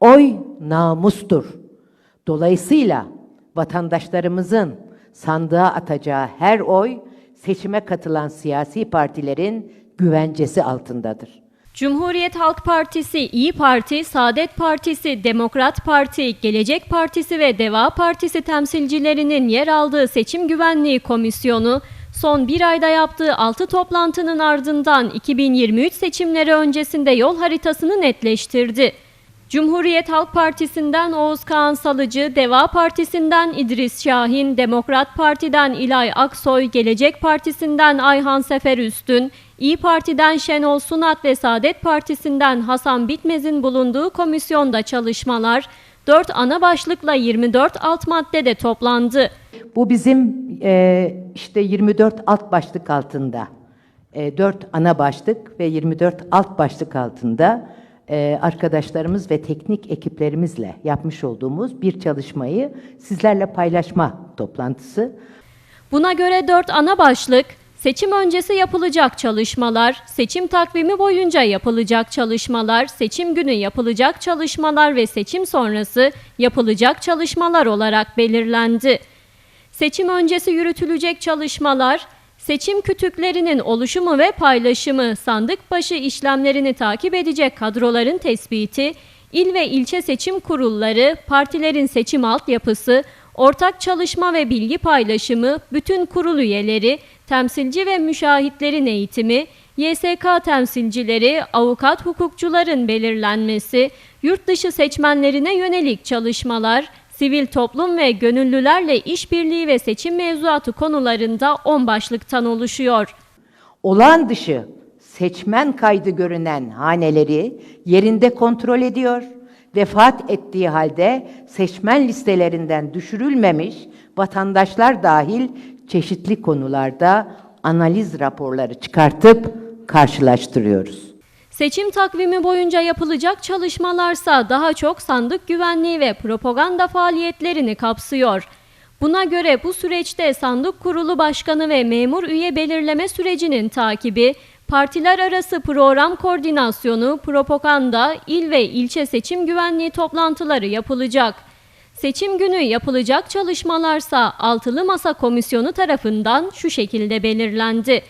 Oy namustur. Dolayısıyla vatandaşlarımızın sandığa atacağı her oy seçime katılan siyasi partilerin güvencesi altındadır. Cumhuriyet Halk Partisi, İyi Parti, Saadet Partisi, Demokrat Parti, Gelecek Partisi ve Deva Partisi temsilcilerinin yer aldığı Seçim Güvenliği Komisyonu, son bir ayda yaptığı 6 toplantının ardından 2023 seçimleri öncesinde yol haritasını netleştirdi. Cumhuriyet Halk Partisi'nden Oğuz Kağan Salıcı, Deva Partisi'nden İdris Şahin, Demokrat Parti'den İlay Aksoy, Gelecek Partisi'nden Ayhan Sefer Üstün, İyi Parti'den Şenol Sunat ve Saadet Partisi'nden Hasan Bitmez'in bulunduğu komisyonda çalışmalar 4 ana başlıkla 24 alt maddede toplandı. Bu bizim e, işte 24 alt başlık altında, e, 4 ana başlık ve 24 alt başlık altında e, arkadaşlarımız ve teknik ekiplerimizle yapmış olduğumuz bir çalışmayı sizlerle paylaşma toplantısı. Buna göre 4 ana başlık, seçim öncesi yapılacak çalışmalar, seçim takvimi boyunca yapılacak çalışmalar, seçim günü yapılacak çalışmalar ve seçim sonrası yapılacak çalışmalar olarak belirlendi. Seçim öncesi yürütülecek çalışmalar, seçim kütüklerinin oluşumu ve paylaşımı, sandık başı işlemlerini takip edecek kadroların tespiti, il ve ilçe seçim kurulları, partilerin seçim altyapısı, ortak çalışma ve bilgi paylaşımı, bütün kurul üyeleri, temsilci ve müşahitlerin eğitimi, YSK temsilcileri, avukat hukukçuların belirlenmesi, yurt dışı seçmenlerine yönelik çalışmalar, sivil toplum ve gönüllülerle işbirliği ve seçim mevzuatı konularında 10 başlıktan oluşuyor. Olağan dışı seçmen kaydı görünen haneleri yerinde kontrol ediyor. Vefat ettiği halde seçmen listelerinden düşürülmemiş vatandaşlar dahil çeşitli konularda analiz raporları çıkartıp karşılaştırıyoruz. Seçim takvimi boyunca yapılacak çalışmalarsa daha çok sandık güvenliği ve propaganda faaliyetlerini kapsıyor. Buna göre bu süreçte sandık kurulu başkanı ve memur üye belirleme sürecinin takibi, partiler arası program koordinasyonu, propaganda, il ve ilçe seçim güvenliği toplantıları yapılacak. Seçim günü yapılacak çalışmalarsa Altılı Masa Komisyonu tarafından şu şekilde belirlendi.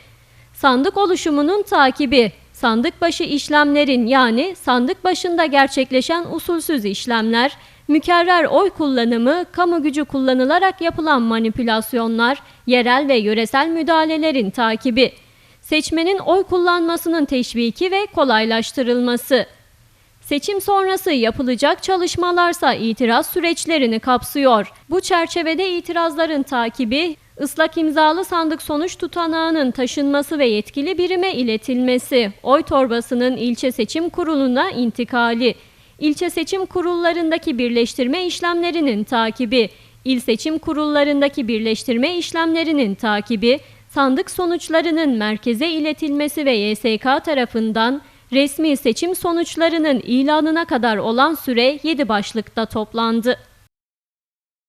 Sandık oluşumunun takibi, sandık başı işlemlerin yani sandık başında gerçekleşen usulsüz işlemler, mükerrer oy kullanımı, kamu gücü kullanılarak yapılan manipülasyonlar, yerel ve yöresel müdahalelerin takibi, seçmenin oy kullanmasının teşviki ve kolaylaştırılması. Seçim sonrası yapılacak çalışmalarsa itiraz süreçlerini kapsıyor. Bu çerçevede itirazların takibi, ıslak imzalı sandık sonuç tutanağının taşınması ve yetkili birime iletilmesi, oy torbasının ilçe seçim kuruluna intikali, ilçe seçim kurullarındaki birleştirme işlemlerinin takibi, il seçim kurullarındaki birleştirme işlemlerinin takibi, sandık sonuçlarının merkeze iletilmesi ve YSK tarafından resmi seçim sonuçlarının ilanına kadar olan süre 7 başlıkta toplandı.